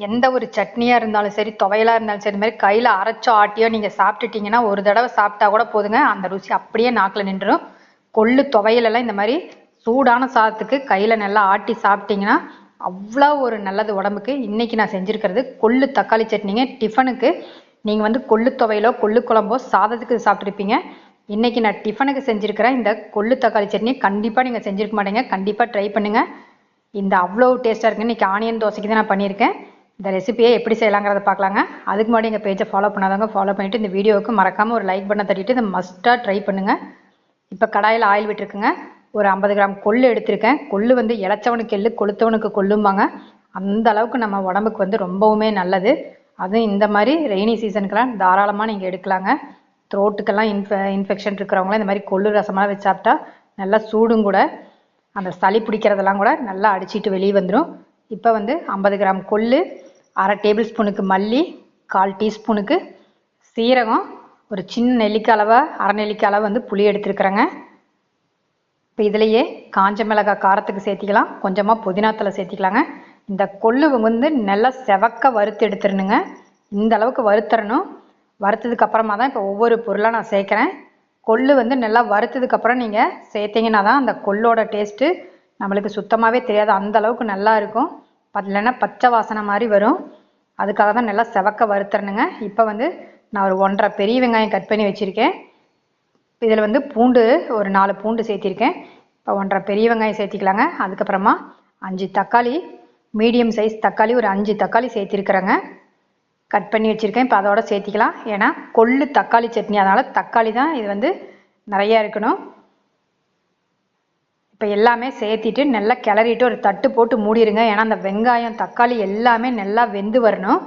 எந்த ஒரு சட்னியாக இருந்தாலும் சரி துவையலாக இருந்தாலும் சரி இந்த மாதிரி கையில் அரைச்சோ ஆட்டியோ நீங்கள் சாப்பிட்டுட்டீங்கன்னா ஒரு தடவை சாப்பிட்டா கூட போதுங்க. அந்த ருசி அப்படியே நாக்கில் நின்றுடும். கொள்ளு துவையலெல்லாம் இந்த மாதிரி சூடான சாதத்துக்கு கையில் நல்லா ஆட்டி சாப்பிட்டீங்கன்னா அவ்வளோ ஒரு நல்லது உடம்புக்கு. இன்றைக்கி நான் செஞ்சுருக்கிறது கொள்ளு தக்காளி சட்னிங்க. டிஃபனுக்கு நீங்கள் வந்து கொள்ளு துவையலோ கொள்ளு குழம்போ சாதத்துக்கு சாப்பிட்ருப்பீங்க இன்றைக்கி நான் டிஃபனுக்கு செஞ்சுருக்கிறேன் இந்த கொள்ளு தக்காளி சட்னி கண்டிப்பாக நீங்கள் செஞ்சுருக்க மாட்டீங்க. கண்டிப்பாக ட்ரை பண்ணுங்கள் இந்த அவ்வளோ டேஸ்ட்டாக இருக்குங்க. இன்றைக்கி ஆனியன் தோசைக்கு தான் நான் பண்ணியிருக்கேன். இந்த ரெசிபியை எப்படி செய்யலாங்கிறத பார்க்கலாங்க. அதுக்கு முன்னாடி எங்கள் பேஜை ஃபாலோ பண்ணாதவங்க ஃபாலோ பண்ணிவிட்டு இந்த வீடியோவுக்கு மறக்காமல் ஒரு லைக் பண்ண தட்டிட்டு இதை மஸ்ட்டாக ட்ரை பண்ணுங்கள் இப்போ கடாயில் ஆயில் விட்டுருக்குங்க. ஒரு ஐம்பது கிராம் கொள்ளு எடுத்திருக்கேன். கொள்ளு வந்து இளைச்சவனுக்கு எள்ளு கொளுத்தவனுக்கு கொள்ளும்பாங்க. அந்த அளவுக்கு நம்ம உடம்புக்கு வந்து ரொம்பவுமே நல்லது. அதுவும் இந்த மாதிரி ரெய்னி சீசனுக்கெல்லாம் தாராளமாக நீங்கள் எடுக்கலாங்க. த்ரோட்டுக்கெல்லாம் இன்ஃப இன்ஃபெக்ஷன் இருக்கிறவங்களாம் இந்த மாதிரி கொள்ளு ரசமெல்லாம் வச்சு சாப்பிட்டா நல்லா சூடும் கூட. அந்த சளி பிடிக்கிறதெல்லாம் கூட நல்லா அடிச்சிட்டு வெளியே வந்துடும் இப்போ வந்து ஐம்பது கிராம் கொள்ளு அரை டேபிள் ஸ்பூனுக்கு மல்லி கால் டீஸ்பூனுக்கு சீரகம் ஒரு சின்ன நெல்லிக்காய் அளவை அரை நெல்லிக்காய் அளவு வந்து புளி எடுத்துருக்குறேங்க. இப்போ இதுலேயே காஞ்ச மிளகாய் காரத்துக்கு சேர்த்திக்கலாம். கொஞ்சமாக புதினாத்தலை சேர்த்திக்கலாங்க. இந்த கொள்ளு வந்து நல்லா செவக்க வறுத்து எடுத்துடணுங்க. இந்த அளவுக்கு வறுத்துறணும் வறுத்ததுக்கு அப்புறமா தான் இப்போ ஒவ்வொரு பொருளாக நான் சேர்க்குறேன். கொள்ளு வந்து நல்லா வறுத்ததுக்கு அப்புறம் நீங்கள் சேர்த்தீங்கன்னா தான் அந்த கொள்ளோட டேஸ்ட்டு நம்மளுக்கு சுத்தமாகவே தெரியாது. அந்த அளவுக்கு நல்லா இருக்கும். இல்லைன்னா பச்சை வாசனை மாதிரி வரும். அதுக்காக தான் நல்லா செவக்க வறுத்துறணுங்க. இப்போ வந்து நான் ஒரு ஒன்றரை பெரிய வெங்காயம் கட் பண்ணி வச்சுருக்கேன். இதில் வந்து பூண்டு ஒரு நாலு பூண்டு சேர்த்திருக்கேன். இப்போ ஒன்றரை பெரிய வெங்காயம் சேர்த்திக்கலாங்க. அதுக்கப்புறமா அஞ்சு தக்காளி மீடியம் சைஸ் தக்காளி ஒரு அஞ்சு தக்காளி சேர்த்திருக்கிறேங்க. கட் பண்ணி வச்சுருக்கேன். இப்போ அதோட சேர்த்திக்கலாம். ஏன்னா கொள்ளு தக்காளி சட்னி அதனால் தக்காளி தான் இது வந்து நிறையா இருக்கணும். இப்போ எல்லாமே சேர்த்திட்டு நல்லா கிளறிட்டு ஒரு தட்டு போட்டு மூடிடுங்க ஏன்னா அந்த வெங்காயம் தக்காளி எல்லாமே நல்லா வெந்து வரணும்.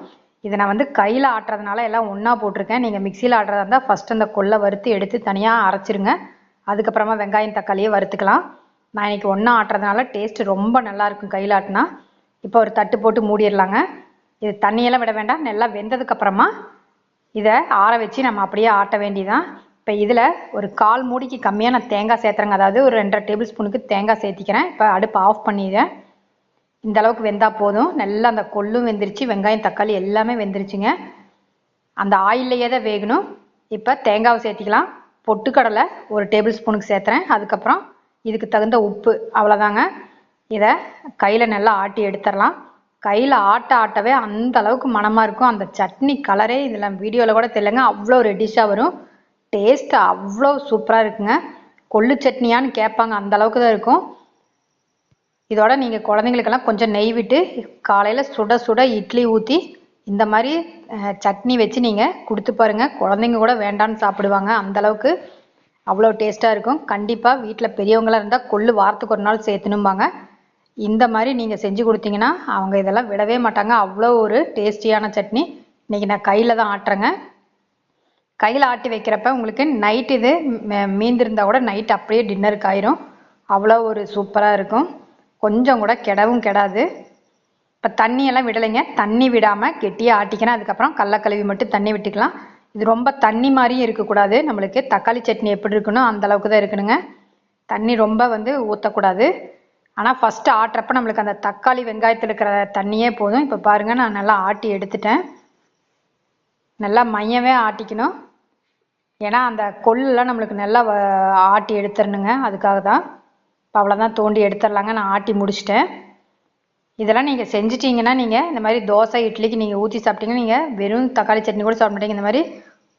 இதை நான் வந்து கையில் ஆட்டுறதுனால எல்லாம் ஒன்றா போட்டிருக்கேன். நீங்கள் மிக்சியில் ஆட்டுறதா இருந்தால் ஃபஸ்ட் அந்த கொள்ளை வறுத்து எடுத்து தனியாக அரைச்சிருங்க. அதுக்கப்புறமா வெங்காயம் தக்காளியை வறுத்துக்கலாம். நான் இன்னைக்கு ஒன்றா ஆட்டுறதுனால டேஸ்ட் ரொம்ப நல்லா இருக்கும் கையில் ஆட்டினா. இப்போ ஒரு தட்டு போட்டு மூடிடலாங்க இது தண்ணியெல்லாம் விட வேண்டாம். நல்லா வெந்ததுக்கப்புறமா இதை ஆற வச்சு நம்ம அப்படியே ஆட்ட வேண்டியதான் இப்போ இதில் ஒரு கால் மூடிக்கு கம்மியாக நான் தேங்காய் சேர்த்துறேங்க. அதாவது ஒரு ரெண்டரை டேபிள் ஸ்பூனுக்கு தேங்காய் சேர்த்திக்கிறேன். இப்போ அடுப்பு ஆஃப் பண்ணிடுறேன். இந்த அளவுக்கு வெந்தால் போதும். நல்லா அந்த கொள்ளும் வெந்துருச்சு வெங்காயம் தக்காளி எல்லாமே வெந்துருச்சுங்க. அந்த ஆயில்லையே தான் வேகணும். இப்போ தேங்காவை சேர்த்திக்கலாம். பொட்டுக்கடலை ஒரு டேபிள் ஸ்பூனுக்கு சேர்த்துறேன். அதுக்கப்புறம் இதுக்கு தகுந்த உப்பு அவ்வளோதாங்க இதை கையில் நல்லா ஆட்டி எடுத்துடலாம். கையில் ஆட்ட ஆட்டவே அந்த அளவுக்கு மணமாக இருக்கும். அந்த சட்னி கலரே இதில் வீடியோவில் கூட தெரியலங்க. அவ்வளோ ரெடிஷாக வரும். டேஸ்ட் அவ்வளோ சூப்பராக இருக்குங்க. கொள்ளு சட்னியான்னு கேட்பாங்க அந்த அளவுக்கு தான் இருக்கும். இதோட நீங்கள் குழந்தைங்களுக்கெல்லாம் கொஞ்சம் நெய் விட்டு காலையில் சுட சுட இட்லி ஊற்றி இந்த மாதிரி சட்னி வச்சு நீங்கள் கொடுத்து பாருங்கள் குழந்தைங்க கூட வேண்டான்னு சாப்பிடுவாங்க அந்தளவுக்கு அவ்வளோ டேஸ்ட்டாக இருக்கும். கண்டிப்பாக வீட்டில் பெரியவங்களாக இருந்தால் கொள்ளு வாரத்துக்கு ஒரு நாள் சேர்த்துணும்பாங்க இந்த மாதிரி நீங்கள் செஞ்சு கொடுத்தீங்கன்னா அவங்க இதெல்லாம் விடவே மாட்டாங்க. அவ்வளோ ஒரு டேஸ்டியான சட்னி. இன்றைக்கி நான் கையில் தான் ஆட்டுறேங்க. கையில் ஆட்டி வைக்கிறப்ப உங்களுக்கு நைட் இது மீந்திருந்தா கூட நைட் அப்படியே டின்னருக்கு ஆயிரும். அவ்வளோ ஒரு சூப்பராக இருக்கும். கொஞ்சம் கூட கெடவும் கெடாது. இப்போ தண்ணியெல்லாம் விடலைங்க. தண்ணி விடாமல் கெட்டியாக ஆட்டிக்கணும் அதுக்கப்புறம் கடலக்கழுவி கழுவி மட்டும் தண்ணி விட்டுக்கலாம். இது ரொம்ப தண்ணி மாதிரியும் இருக்கக்கூடாது. நம்மளுக்கு தக்காளி சட்னி எப்படி இருக்கணும் அந்த அளவுக்கு தான் இருக்கணுங்க. தண்ணி ரொம்ப வந்து ஊற்றக்கூடாது ஆனால் ஃபஸ்ட்டு ஆட்டுறப்ப நம்மளுக்கு அந்த தக்காளி வெங்காயத்தில் இருக்கிற தண்ணியே போதும். இப்போ பாருங்கள் நான் நல்லா ஆட்டி எடுத்துட்டேன். நல்லா மையவே ஆட்டிக்கணும். ஏன்னா அந்த கொல்லாம் நம்மளுக்கு நல்லா வ- ஆட்டி எடுத்துடணுங்க அதுக்காக தான் இப்போ அவ்வளோதான் தோண்டி எடுத்துடலாங்க நான் ஆட்டி முடிச்சிட்டேன். இதெல்லாம் நீங்கள் செஞ்சிட்டிங்கன்னா நீங்கள் இந்த மாதிரி தோசை இட்லிக்கு நீங்கள் ஊற்றி சாப்பிட்டீங்கன்னா நீங்கள் வெறும் தக்காளி சட்னி கூட சாப்பிட மாட்டீங்க. இந்த மாதிரி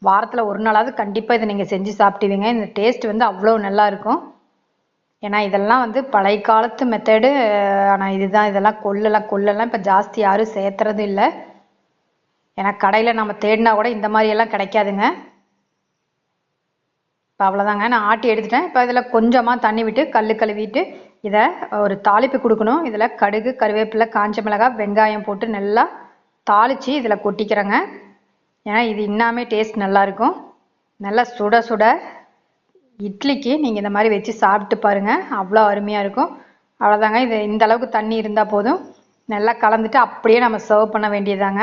வாரத்தில் ஒரு நாளாவது கண்டிப்பாக இதை நீங்கள் செஞ்சு சாப்பிடுவீங்க. இந்த டேஸ்ட் வந்து அவ்வளோ நல்லா இருக்கும். ஏன்னா இதெல்லாம் வந்து பழைய காலத்து மெத்தடு ஆனால் இதுதான். இதெல்லாம் கொள்ளெல்லாம் கொல்லெல்லாம் இப்போ ஜாஸ்தி யாரும் சேர்த்துறதும் இல்லை. ஏன்னா கடையில் நம்ம தேடினா கூட இந்த மாதிரியெல்லாம் கிடைக்காதுங்க. இப்போ அவ்வளோதாங்க நான் ஆட்டி எடுத்துட்டேன். இப்போ இதில் கொஞ்சமாக தண்ணி விட்டு கல் கழுவிட்டு இதை ஒரு தாளிப்பு கொடுக்கணும். இதில் கடுகு கருவேப்பிலை காஞ்ச மிளகாய் வெங்காயம் போட்டு நல்லா தாளித்து இதில் கொட்டிக்கிறேங்க. ஏன்னா இது இன்னாமே டேஸ்ட் நல்லாயிருக்கும் நல்லா சுட சுட இட்லிக்கு நீங்கள் இந்த மாதிரி வச்சு சாப்பிட்டு பாருங்கள் அவ்வளோ அருமையாக இருக்கும். அவ்வளோதாங்க இது இந்த அளவுக்கு தண்ணி இருந்தால் போதும். நல்லா கலந்துட்டு அப்படியே நம்ம சர்வ் பண்ண வேண்டியதாங்க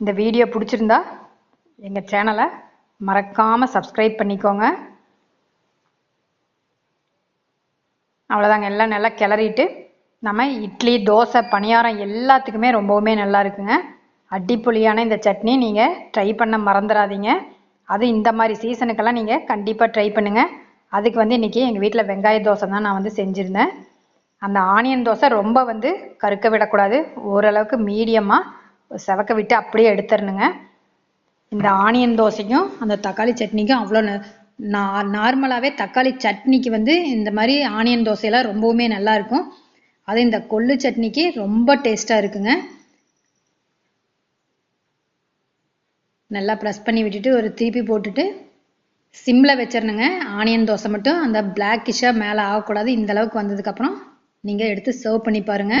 இந்த வீடியோ பிடிச்சிருந்தா எங்கள் சேனலை மறக்காமல் சப்ஸ்கிரைப் பண்ணிக்கோங்க. அவ்வளோதாங்க எல்லாம் நல்லா கிளறிட்டு நம்ம இட்லி தோசை பணியாரம் எல்லாத்துக்குமே ரொம்பவுமே நல்லா இருக்குங்க. அடிப்பொலியான இந்த சட்னி நீங்கள் ட்ரை பண்ண மறந்துடாதீங்க அது இந்த மாதிரி சீசனுக்கெல்லாம் நீங்கள் கண்டிப்பாக ட்ரை பண்ணுங்கள் அதுக்கு வந்து இன்றைக்கி எங்கள் வீட்டில் வெங்காய தோசை தான் நான் வந்து செஞ்சுருந்தேன். அந்த ஆனியன் தோசை ரொம்ப வந்து கருக்க விடக்கூடாது. ஓரளவுக்கு மீடியமாக செவக்க விட்டு அப்படியே எடுத்துடணுங்க. இந்த ஆனியன் தோசைக்கும் அந்த தக்காளி சட்னிக்கும் அவ்வளோ நான் நார்மலாகவே தக்காளி சட்னிக்கு வந்து இந்த மாதிரி ஆனியன் தோசையெல்லாம் ரொம்பவுமே நல்லா இருக்கும். அது இந்த கொள்ளு சட்னிக்கு ரொம்ப டேஸ்ட்டாக இருக்குங்க. நல்லா ப்ரெஸ் பண்ணி விட்டுட்டு ஒரு திருப்பி போட்டுட்டு சிம்மில் வச்சிடணுங்க ஆனியன் தோசை மட்டும். அந்த பிளாக்கிஷாக மேலே ஆகக்கூடாது. இந்த அளவுக்கு வந்ததுக்கப்புறம் நீங்கள் எடுத்து சர்வ் பண்ணி பாருங்கள்